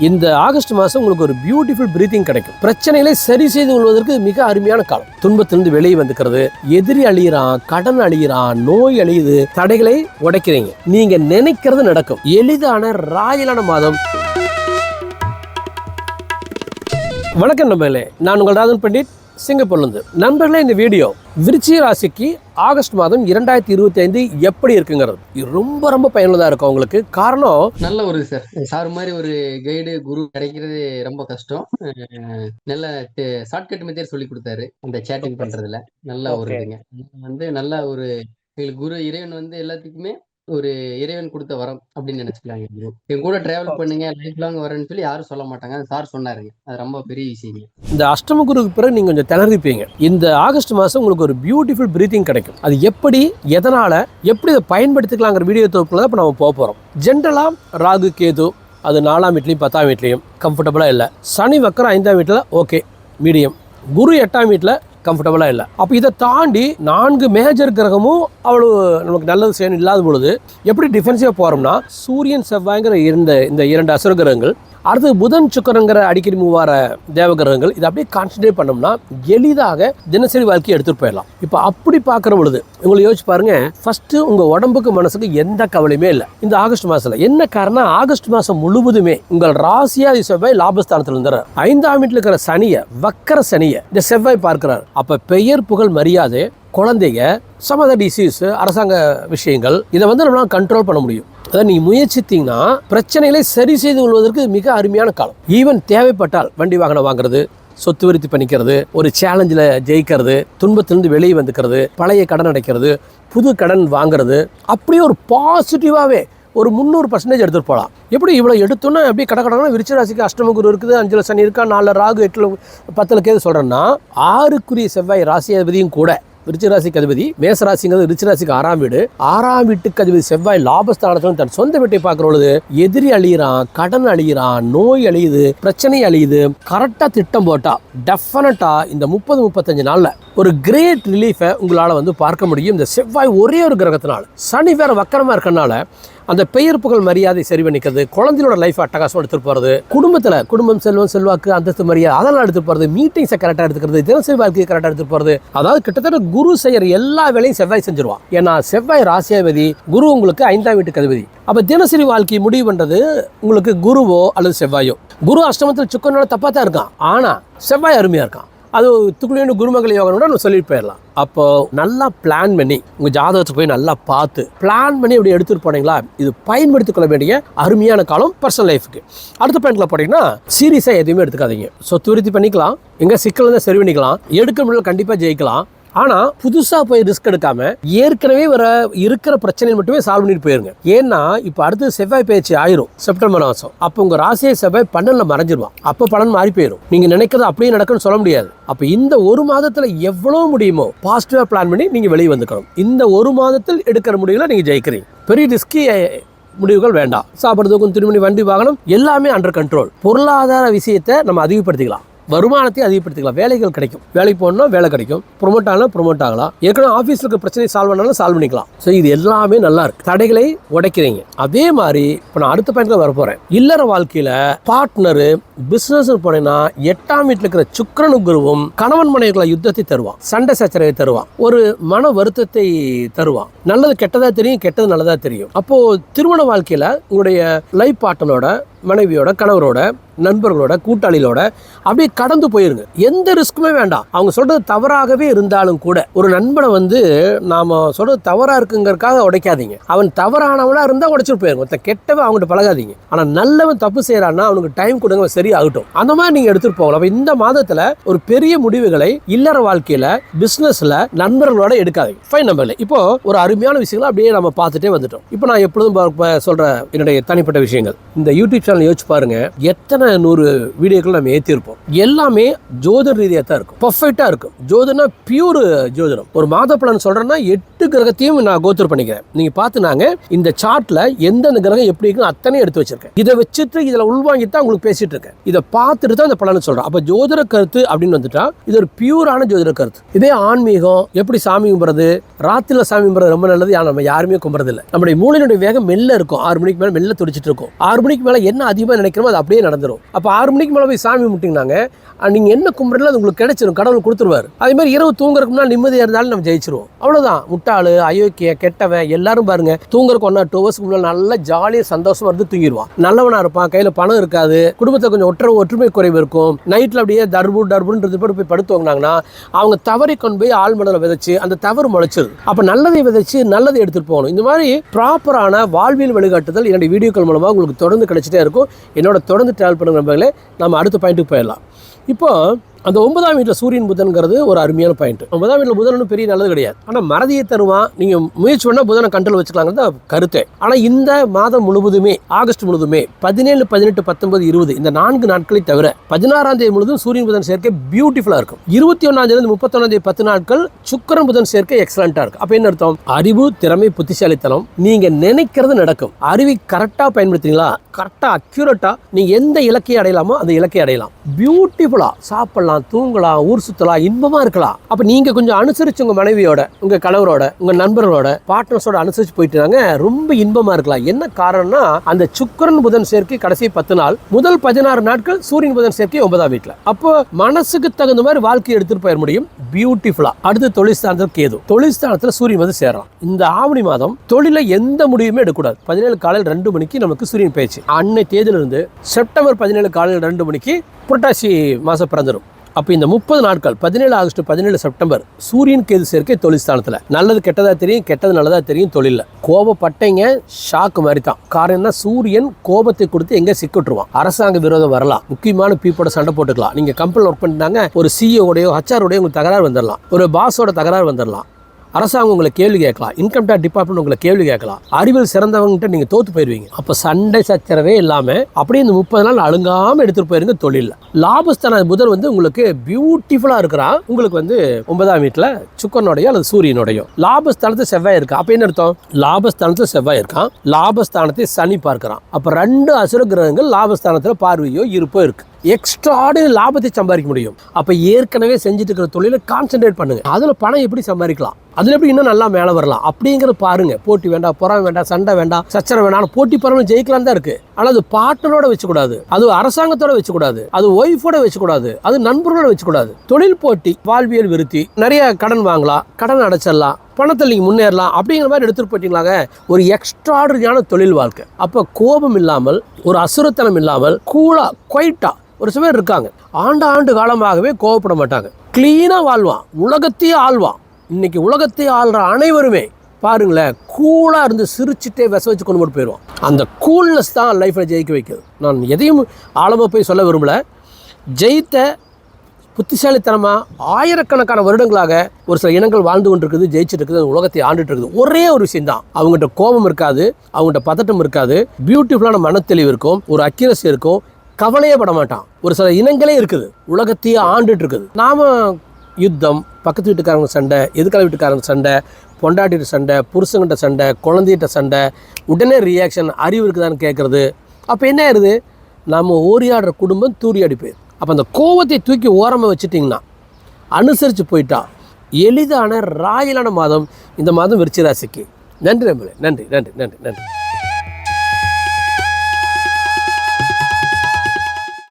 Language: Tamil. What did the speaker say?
இந்த ஆகஸ்ட் மாதம் உங்களுக்கு ஒரு பியூட்டிஃபுல் பிரீத்திங் கிடைக்கும். பிரச்சனைகளை சரி செய்து கொள்வதற்கு மிக அருமையான காலம். துன்பத்திலிருந்து வெளியே வந்துக்கிறது எதிரி அழியிறான் கடன் அழியிறான் நோய் அழியுது தடைகளை உடைக்கிறீங்க. நீங்க நினைக்கிறது நடக்கும். எளிதான ராயலான மாதம். வணக்கம் நம்பர்களே நான் உங்கள் ராதன் பண்டிட் சிங்கப்பூர்லேருந்து நண்பர்களே இந்த வீடியோ விருச்சிக ராசிக்கு ஆகஸ்ட் மாதம் இரண்டாயிரத்தி இருபத்தி ஐந்து எப்படி இருக்குங்கிறது. இது ரொம்ப ரொம்ப பயனுள்ளதாக இருக்கும் உங்களுக்கு. காரணம் நல்ல ஒரு சார். சார் மாதிரி ஒரு கைடு குரு கிடைக்கிறது ரொம்ப கஷ்டம். நல்ல ஷார்ட்கட் மெத்தட் சொல்லி கொடுத்தாரு அந்த சேட்டிங் பண்றதுல. நல்ல ஒரு வந்து நல்ல ஒரு எங்களுக்கு குரு இறைவன் வந்து எல்லாத்துக்குமே ஒரு இறைவன் கொடுத்த வரம் அப்படின்னு நினைச்சுக்கலாங்க என் கூட டிராவல் பண்ணுங்க லைஃப் லாங் வரேன்னு சொல்லி யாரும் சொல்ல மாட்டாங்க. சார் சொன்னாருங்க. அது ரொம்ப பெரிய விஷயங்க. இந்த அஷ்டம குருக்கு பிறகு நீங்கள் கொஞ்சம் திணறிப்பீங்க. இந்த ஆகஸ்ட் மாதம் உங்களுக்கு ஒரு பியூட்டிஃபுல் பிரீத்திங் கிடைக்கும். அது எப்படி எதனால் எப்படி இதை பயன்படுத்திக்கலாங்கிற வீடியோ தொகுப்பில் தான் இப்போ நம்ம போக போகிறோம் ஜென்ரலாக ராகு கேது அது நாலாம் வீட்லையும் பத்தாம் வீட்லையும் கம்ஃபர்டபுளாக இல்லை. சனி வக்கரம் ஐந்தாம் வீட்டில் ஓகே மீடியம் குரு எட்டாம் வீட்டில் கம்ஃபர்டபுளாக இல்லை. அப்போ இதை தாண்டி நான்கு மேஜர் கிரகமும் அவ்வளோ நமக்கு நல்லது செய்யணும் இல்லாத பொழுது எப்படி டிஃபென்சிவாக போகிறோம்னா சூரியன் செவ்வாய்ங்கிற இந்த இந்த இரண்டு அசுர கிரகங்கள் அடுத்து புதன் சுக்கரங்கிற அடிக்கடி மூவார தேவகிரகங்கள் இதை அப்படியே கான்சன்ட்ரேட் பண்ணோம்னா எளிதாக தினசரி வாழ்க்கையை எடுத்துகிட்டு போயிடலாம். இப்போ அப்படி பார்க்குற பொழுது உங்களை யோசிச்சு பாருங்க ஃபஸ்ட்டு உங்கள் உடம்புக்கு மனசுக்கு எந்த கவலையுமே இல்லை. இந்த ஆகஸ்ட் மாதத்தில் என்ன காரணம் ஆகஸ்ட் மாதம் முழுவதுமே உங்கள் ராசியாதி செவ்வாய் லாபஸ்தானத்தில் இருந்தார் ஐந்தாம் வீட்டில் இருக்கிற சனியை வக்கர சனியை இந்த செவ்வாய் பார்க்கிறார். அப்போ பெயர் புகழ் மரியாதை குழந்தைங்க சமத டிசீஸ் அரசாங்க விஷயங்கள் இதை வந்து நம்மளால் கண்ட்ரோல் பண்ண முடியும். அதாவது நீ முயற்சித்தீங்கன்னா பிரச்சனைகளை சரி செய்து கொள்வதற்கு மிக அருமையான காலம். ஈவன் தேவைப்பட்டால் வண்டி வாகனம் வாங்குறது சொத்து விருத்தி பண்ணிக்கிறது ஒரு சேலஞ்சில் ஜெயிக்கிறது துன்பத்திலிருந்து வெளியே வந்துக்கிறது பழைய கடன் அடைக்கிறது புது கடன் வாங்குறது அப்படியே ஒரு பாசிட்டிவாகவே ஒரு முந்நூறு பர்சன்டேஜ் எடுத்துகிட்டு போகலாம். எப்படி இவ்வளோ எடுத்தோன்னா அப்படியே கடை கடனா விருச்சராசிக்கு ராசிக்கு அஷ்டம இருக்குது அஞ்சில் சனி இருக்கா நாலில் ராகு எட்டில் பத்தில் கேது சொல்கிறேன்னா ஆறுக்குரிய செவ்வாய் ராசியாதிபதியும் கூட விருச்சிக அதிபதி மேசராசிங்கிறது ஆறாம் வீடு. ஆறாம் வீட்டுக்கு அதிபதி செவ்வாய் லாபஸ்தானத்தில் தன் சொந்த வீட்டை பார்க்குற பொழுது எதிரி அழியிறான் கடன் அழியிறான் நோய் அழியுது பிரச்சனை அழியுது. கரெக்டாக திட்டம் போட்டா டெஃபினட்டா இந்த முப்பது முப்பத்தஞ்சு நாளில் ஒரு கிரேட் ரிலீஃபை உங்களால் வந்து பார்க்க முடியும். இந்த செவ்வாய் ஒரே ஒரு கிரகத்தினால். சனி வேற வக்கரமாக இருக்கறனால அந்த பெயர் புகழ் மரியாதை சரி பண்ணிக்கிறது குழந்தையோட லைஃப் அட்டகாசம் எடுத்துட்டு போகிறது குடும்பத்தில் குடும்பம் செல்வம் செல்வாக்கு அந்தஸ்து மரியாதை அதெல்லாம் எடுத்துட்டு போகிறது மீட்டிங்ஸை கரெக்டாக எடுத்துக்கிறது தினசரி வாழ்க்கையை கரெக்டாக எடுத்துட்டு போகிறது அதாவது கிட்டத்தட்ட குரு செய்கிற எல்லா வேலையும் செவ்வாய் செஞ்சிருவான். ஏன்னா செவ்வாய் ராசியாதிபதி குரு உங்களுக்கு ஐந்தாம் வீட்டுக்கு அதிபதி அப்போ தினசரி வாழ்க்கையை முடிவு பண்ணுறது உங்களுக்கு குருவோ அல்லது செவ்வாயோ. குரு அஷ்டமத்தில் சுக்கனோட தப்பாக தான் இருக்கான். ஆனால் செவ்வாய் அருமையாக இருக்கான். அது துக்குளியோட குருமகள் யோகனோட நம்ம சொல்லிட்டு போயிடலாம். அப்போ நல்லா பிளான் பண்ணி உங்கள் ஜாதகத்தை போய் நல்லா பார்த்து பிளான் பண்ணி இப்படி எடுத்துகிட்டு போனீங்களா? இது பயன்படுத்திக் கொள்ள வேண்டிய அருமையான காலம் பர்சனல் லைஃபுக்கு அடுத்த பாயிண்ட்ல போனீங்கன்னா சீரியஸாக எதுவுமே எடுத்துக்காதீங்க. சொத்து விருத்தி பண்ணிக்கலாம். எங்கே சிக்கல் தான் சரி பண்ணிக்கலாம். எடுக்க முடியல கண்டிப்பாக ஜெயிக்கலாம். ஆனா புதுசா போய் ரிஸ்க் எடுக்காம ஏற்கனவே வர இருக்கிற பிரச்சனையை மட்டுமே சால்வ் பண்ணிட்டு போயிருங்க. ஏன்னா இப்போ அடுத்து செவ்வாய் பயிற்சி ஆயிரும் செப்டம்பர் மாசம் அப்போ உங்க ராசியை செவ்வாய் பன்னெண்டுல மறைஞ்சிருவான் அப்போ பலன் மாறி போயிடும் நீங்க நினைக்கிறது அப்படியே நடக்கும்னு சொல்ல முடியாது. அப்ப இந்த ஒரு மாதத்துல எவ்வளவு முடியுமோ பாசிட்டிவா பிளான் பண்ணி நீங்க வெளியே வந்துக்கணும். இந்த ஒரு மாதத்தில் எடுக்கிற முடிவுல நீங்க ஜெயிக்கிறீங்க. பெரிய ரிஸ்கி முடிவுகள் வேண்டாம். சாப்பிட்றதுக்கும் திருமணி வண்டி வாகனம் எல்லாமே அண்டர் கண்ட்ரோல் பொருளாதார விஷயத்தை நம்ம அதிகப்படுத்திக்கலாம். வருமானத்தை அதிகப்படுத்திக்கலாம். வேலைகள் கிடைக்கும். வேலைக்கு போகணும்னா வேலை கிடைக்கும். ப்ரொமோட் ஆகலாம் ப்ரொமோட் ஆகலாம். ஏற்கனவே ஆஃபீஸில் இருக்க பிரச்சனை சால்வ் பண்ணாலும் சால்வ் பண்ணிக்கலாம். ஸோ இது எல்லாமே நல்லா இருக்கு. தடைகளை உடைக்கிறீங்க. அதே மாதிரி இப்போ நான் அடுத்த பாயிண்ட்ல வர போகிறேன் இல்லற வாழ்க்கையில் பார்ட்னரு பிஸ்னஸ் போனீங்கன்னா எட்டாம் வீட்டில் இருக்கிற சுக்கரனு குருவும் கணவன் மனைவிகளை யுத்தத்தை தருவான். சண்டை சச்சரவை தருவான். ஒரு மன வருத்தத்தை தருவான். நல்லது கெட்டதாக தெரியும் கெட்டது நல்லதாக தெரியும். அப்போது திருமண வாழ்க்கையில் உங்களுடைய லைஃப் பார்ட்னரோட மனைவியோட கணவரோட நண்பர்களோட கூட்டாளிகளோட அப்படியே கடந்து போயிருங்க. எந்த ரிஸ்க்குமே வேண்டாம். அவங்க சொல்கிறது தவறாகவே இருந்தாலும் கூட ஒரு நண்பனை வந்து நாம் சொல்கிறது தவறாக இருக்குங்கிறக்காக உடைக்காதீங்க. அவன் தவறானவனாக இருந்தால் உடைச்சிட்டு போயிருங்க. ஒருத்த கெட்டவன் அவங்ககிட்ட பழகாதீங்க. ஆனால் நல்லவன் தப்பு செய்கிறான்னா அவனுக்கு டைம் கொடுங்க சரியாகட்டும். அந்த மாதிரி நீங்கள் எடுத்துகிட்டு போகலாம். இந்த மாதத்தில் ஒரு பெரிய முடிவுகளை இல்லற வாழ்க்கையில் பிஸ்னஸில் நண்பர்களோட எடுக்காதீங்க. ஃபைன் நம்பரில் இப்போ ஒரு அருமையான விஷயங்களை அப்படியே நம்ம பார்த்துட்டே வந்துட்டோம். இப்போ நான் எப்பொழுதும் சொல்கிற என்னுடைய தனிப்பட்ட விஷயங்கள். இந்த யூடியூப் சேனல் யோசிச்சு பாருங்க. எத்தனை நூறு வீடியோக்கள் நம்ம ஏற்றிருப்போம் எல்லாமே ஜோதிட ரீதியாக தான் இருக்கும். பர்ஃபெக்டாக இருக்கும். ஜோதிடம்னா பியூர் ஜோதிடம். ஒரு மாத பலன் சொல்றேன்னா எட்டு கிரகத்தையும் நான் கோத்தர் பண்ணிக்கிறேன். நீங்க பார்த்து நாங்க இந்த சார்ட்ல எந்தெந்த கிரகம் எப்படி இருக்கும் அத்தனையும் எடுத்து வச்சிருக்கேன். இதை வச்சுட்டு இதில் உள்வாங்கி தான் உங்களுக்கு பேசிட்டு இருக்கேன். இதை பார்த்துட்டு தான் இந்த பலன் சொல்றேன். அப்போ ஜோதிட கருத்து அப்படின்னு வந்துட்டா இது ஒரு பியூரான ஜோதிட கருத்து. இதே ஆன்மீகம் எப்படி சாமி கும்பிட்றது? ராத்திரில சாமி கும்பிட்றது ரொம்ப நல்லது. நம்ம யாருமே கும்பிட்றது இல்லை நம்முடைய மூளையினுடைய வேகம் மெல்ல இருக்கும். ஆறு மணிக்கு மேல மெல்ல துடிச்சிட்டு இருக்கும். ஆறு மணிக்கு மேல என்ன அதிகமாக நினைக்கிறோமோ அது அப்படியே நடந்துடும் அப்போ ஆறு மணிக்கு மேலே போய் சாமி முட்டிங்கனாங்க நீங்கள் என்ன கும்பிட்றீங்களோ அது உங்களுக்கு கிடைச்சிரும். கடவுள் கொடுத்துருவார். அதே மாதிரி இரவு தூங்குறதுக்கு முன்னால் நிம்மதியாக இருந்தாலும் நம்ம ஜெயிச்சிருவோம். அவ்வளோதான் முட்டாள் அயோக்கிய கெட்டவன் எல்லாரும் பாருங்க தூங்குறதுக்கு ஒன்றா டூ ஹவர்ஸ்க்கு முன்னால் நல்லா ஜாலியாக சந்தோஷமாக இருந்து தூங்கிடுவான் நல்லவனாக இருப்பான் கையில் பணம் இருக்காது குடும்பத்தில் கொஞ்சம் ஒற்ற ஒற்றுமை குறைவு இருக்கும். நைட்டில் அப்படியே தர்பு டர்புன்றது போட்டு போய் படுத்துவாங்கனாங்கன்னா அவங்க தவறி கொண்டு போய் ஆழ்மனதில் விதைச்சு அந்த தவறு முளைச்சிருது அப்போ நல்லதை விதைச்சு நல்லதை எடுத்துகிட்டு போகணும். இந்த மாதிரி ப்ராப்பரான வாழ்வியல் வழிகாட்டுதல் என்னுடைய வீடியோக்கள் மூலமாக உங்களுக்கு தொடர்ந்து கிடைச்சிட்டே இருக்கும். என்னோட தொடர்ந்து ட்ராவல் பண்ணுற நண்பர்களே நம்ம அடுத்த பாயிண்ட்டுக்கு போயிடலாம். இப்போது அந்த ஒன்பதாம் வீட்டில் சூரியன் புதன்கிறது ஒரு அருமையான பாயிண்ட் ஒன்பதாம் வீட்டில் புதன் பெரிய நல்லது கிடையாது. ஆனால் மறதியை தருவான் நீங்கள் முயற்சி பண்ணால் புதனை கண்ட்ரோல் வச்சுக்கலாங்கிறது தான் கருத்தே. ஆனால் இந்த மாதம் முழுவதுமே ஆகஸ்ட் முழுவதுமே பதினேழு பதினெட்டு பத்தொன்பது இருபது இந்த நான்கு நாட்களை தவிர பதினாறாம் தேதி முழுவதும் சூரியன் புதன் சேர்க்கை பியூட்டிஃபுல்லாக இருக்கும். இருபத்தி ஒன்றாம் தேதி முப்பத்தொன்னாம் தேதி பத்து நாட்கள் சுக்கரன் புதன் சேர்க்கை எக்ஸலண்ட்டாக இருக்கும். அப்போ என்ன அர்த்தம்? அறிவு திறமை புத்திசாலித்தனம் நீங்கள் நினைக்கிறது நடக்கும். அறிவை கரெக்டாக பயன்படுத்துறீங்களா? கரெக்டாக அக்யூரேட்டாக நீங்கள் எந்த இலக்கையை அடையலாமோ அந்த இலக்கையை அடையலாம். பியூட்டிஃபுல்லாக சாப்பிடலாம் தூங்கலாம் ஊர் சுற்றலாம் இன்பமாக இருக்கலாம் அப்போ நீங்கள் கொஞ்சம் அனுசரிச்சு உங்கள் மனைவியோட உங்கள் கணவரோட உங்கள் நண்பர்களோட பார்ட்னர்ஸோட அனுசரிச்சு போயிட்டுனாங்க ரொம்ப இன்பமாக இருக்கலாம் என்ன காரணம்னா அந்த சுக்கரன் புதன் சேர்க்கை கடைசி பத்து நாள் முதல் பதினாறு நாட்கள் சூரியன் புதன் சேர்க்கை ஒன்பதாம் வீட்டில் அப்போ மனசுக்கு தகுந்த மாதிரி வாழ்க்கையை எடுத்துகிட்டு போயிட முடியும். பியூட்டிஃபுல்லாக அடுத்து தொழில் கேது. தொழில் சூரியன் வந்து சேரலாம். இந்த ஆவணி மாதம் தொழிலை எந்த முடிவுமே எடுக்கக்கூடாது. பதினேழு காலையில் ரெண்டு மணிக்கு நமக்கு சூரியன் பேச்சு. அன்னை தேதியிலிருந்து செப்டம்பர் பதினேழு காலையில் ரெண்டு மணிக்கு புரட்டாசி மாதம் பிறந்துடும் அப்போ இந்த முப்பது நாட்கள் பதினேழு ஆகஸ்ட் பதினேழு செப்டம்பர் சூரியன் கேது சேர்க்கை தொழில்ஸ்தானத்தில் நல்லது கெட்டதாக தெரியும் கெட்டது நல்லதாக தெரியும் தொழிலில். கோபப்பட்டீங்க ஷாக்கு மாதிரி தான் காரணம் சூரியன் கோபத்தை கொடுத்து எங்கே சிக்கிட்டுருவான் அரசாங்க விரோதம் வரலாம். முக்கியமான பீப்போட சண்டை போட்டுக்கலாம். நீங்கள் கம்பெனியில் ஒர்க் பண்ணிட்டாங்க ஒரு சிஇஓடையோ ஹச்ஆரோடையோ உங்களுக்கு தகராறு வந்துடலாம் ஒரு பாஸோட தகராறு வந்துடலாம் அரசாங்கம் உங்களை கேள்வி கேட்கலாம். இன்கம் டேக்ஸ் டிபார்ட்மெண்ட் உங்களை கேள்வி கேட்கலாம். அறிவில் சிறந்தவங்ககிட்ட நீங்கள் தோத்து போயிருவீங்க. அப்போ சண்டை சச்சரவே இல்லாமல் அப்படியே இந்த முப்பது நாள் அழுங்காமல் எடுத்துகிட்டு போயிருங்க தொழிலில். லாபஸ்தான புதன் வந்து உங்களுக்கு பியூட்டிஃபுல்லாக இருக்கிறான். உங்களுக்கு வந்து ஒன்பதாம் வீட்டில் சுக்கரனுடைய அல்லது சூரியனுடையோ. லாபஸ்தானத்தை செவ்வாய் இருக்கா? அப்போ என்ன அர்த்தம்? லாபஸ்தானத்தில் செவ்வாய் இருக்கான். லாபஸ்தானத்தை சனி பார்க்கிறான். அப்போ ரெண்டு அசுர கிரகங்கள் லாபஸ்தானத்தில் பார்வையோ இருப்போ இருக்குது எக்ஸ்ட்ராடு லாபத்தை சம்பாதிக்க முடியும். அப்போ ஏற்கனவே செஞ்சுட்டு இருக்கிற தொழிலை கான்சென்ட்ரேட் பண்ணுங்கள் அதில் பணம் எப்படி சம்பாதிக்கலாம்? அதில் எப்படி இன்னும் நல்லா மேலே வரலாம்? அப்படிங்கிறத பாருங்கள் போட்டி வேண்டாம் புறம் வேண்டாம் சண்டை வேண்டாம் சச்சரம் வேண்டாம் போட்டி பரவல் ஜெயிக்கலாம் தான் இருக்குது ஆனால் அது பாட்டனோட வச்சுக்கூடாது. அது அரசாங்கத்தோட வச்சுக்கூடாது. அது ஒய்ஃபோட வச்சுக்கூடாது. அது நண்பர்களோட வச்சுக்கூடாது. தொழில் போட்டி வாழ்வியல் விருத்தி நிறைய கடன் வாங்கலாம் கடன் அடைச்சிடலாம் பணத்தில் நீங்கள் முன்னேறலாம் அப்படிங்கிற மாதிரி எடுத்துகிட்டு போயிட்டீங்களாங்க. ஒரு எக்ஸ்ட்ராடரியான தொழில் வாழ்க்கை. அப்போ கோபம் இல்லாமல் ஒரு அசுரத்தனம் இல்லாமல் கூலாக குவைட்டாக ஒரு சில பேர் இருக்காங்க. ஆண்டு ஆண்டு காலமாகவே கோவப்பட மாட்டாங்க. க்ளீனாக வாழ்வான். உலகத்தையே ஆழ்வான் இன்னைக்கு உலகத்தையே ஆள்ற அனைவருமே பாருங்களேன் கூலாக இருந்து சிரிச்சுட்டே விச வச்சு கொண்டு போட்டு போயிடுவான். அந்த கூல்னஸ் தான் லைஃப்பில் ஜெயிக்க வைக்குது. நான் எதையும் ஆழமாக போய் சொல்ல விரும்பல. ஜெயித்த புத்திசாலித்தனமாக ஆயிரக்கணக்கான வருடங்களாக ஒரு சில இனங்கள் வாழ்ந்து கொண்டிருக்குது ஜெயிச்சுட்டு இருக்குது உலகத்தை ஆண்டுட்டு இருக்குது. ஒரே ஒரு விஷயம் தான். அவங்ககிட்ட கோபம் இருக்காது அவங்ககிட்ட பதட்டம் இருக்காது. பியூட்டிஃபுல்லான மனத்தெளிவு இருக்கும். ஒரு அக்யூரசி இருக்கும். கவலையே பட மாட்டான். ஒரு சில இனங்களே இருக்குது. உலகத்தையே ஆண்டுட்டு இருக்குது. நாம் யுத்தம் பக்கத்து வீட்டுக்காரங்க சண்டை எதிர்கால வீட்டுக்காரங்க சண்டை பொண்டாட்டிட்ட சண்டை புருஷங்கிட்ட சண்டை குழந்தைகிட்ட சண்டை உடனே ரியாக்ஷன் அறிவு இருக்குதான்னு கேட்குறது. அப்போ என்ன ஆயிருது நம்ம ஓரியாடுற குடும்பம் தூரியாடி போயிடும் அப்போ அந்த கோவத்தை தூக்கி ஓரமாக வச்சுட்டிங்கன்னா அனுசரித்து போயிட்டா எளிதான ராயலான மாதம் இந்த மாதம் விருச்சிராசிக்கு நன்றி நம்பளே நன்றி நன்றி நன்றி நன்றி.